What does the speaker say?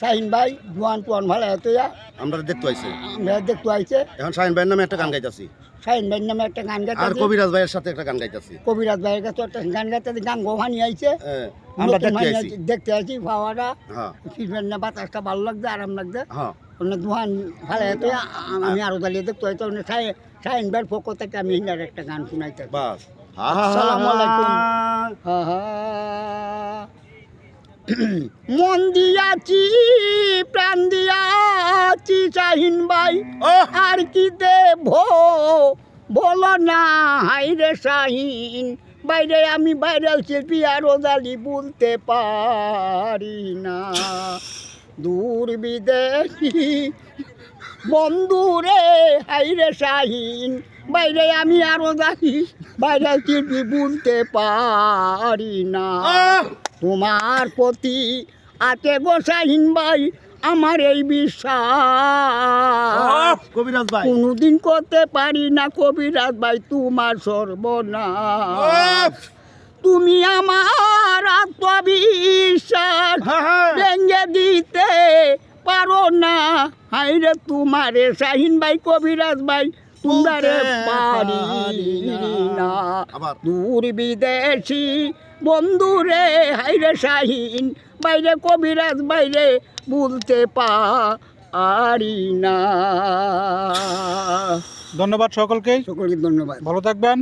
শাহিন ভাই জোয়ান টুয়ান ভালো হতো আমরা দেখতে পাইছি। আমরা দেখতে আইছে এখন শাহিন ভাইয়ের নামে একটা গান গাইতেছি। শাহিন ভাইয়ের নামে একটা গান আর গাইতে কবিরাজ ভাইয়ের সাথে একটা গান গাইতেছি। কবিরাজ ভাইয়ের কাছে একটা গান গাইতে গান গোভানি আইছে। হ্যাঁ, আমরা দেখতে আইছি। দেখতে আছি পাওয়াটা হ্যাঁ। ফিরবেন না বাতাসটা ভালো লাগছে আরাম লাগছে। হ্যাঁ। অন্য দোহান ভালো হতো আমি আরও দাঁড়িয়ে দেখতে হয়তো শাহিন ভাইয়ের পক্ষ থেকে আমি একটা গান শুনাইতে বাস। আসসালামু আলাইকুম। আহা। মন দিয়াছি প্রাণ দিয়াছি শাহিন ভাই! আর কি দেব? বলো না হাইরে শাহিন। বাইরে আমি ভাইরাল শিল্পী আর ওদালি বলতে পারি না। দূর বিদেশি বন্ধুরে হাইরে শাহিন। বাইরে আমি আরও যাই বাইরে শিল্পী বলতে পারি না! তোমার প্রতি গো শাহিন ভাই আমার এই বিশ্বাস! কবিরাজ ভাই কোনোদিন করতে পারি না কবিরাজ ভাই তোমার সর্বনাশ তুমি আমার আত্মবিশ্বাস হ্যাঁ, হ্যাঁ। ভেঙে দিতে পারো না হাইরে তোমারে শাহিন ভাই কবিরাজ ভাই তোমারে বলতে পারি না দূর বিদেশি বন্ধুরে হাইরে শাহিন বাইরে কবিরাজ বাইরে বলতে পারি না ধন্যবাদ সকলকে সকলকে ধন্যবাদ। ভালো থাকবেন।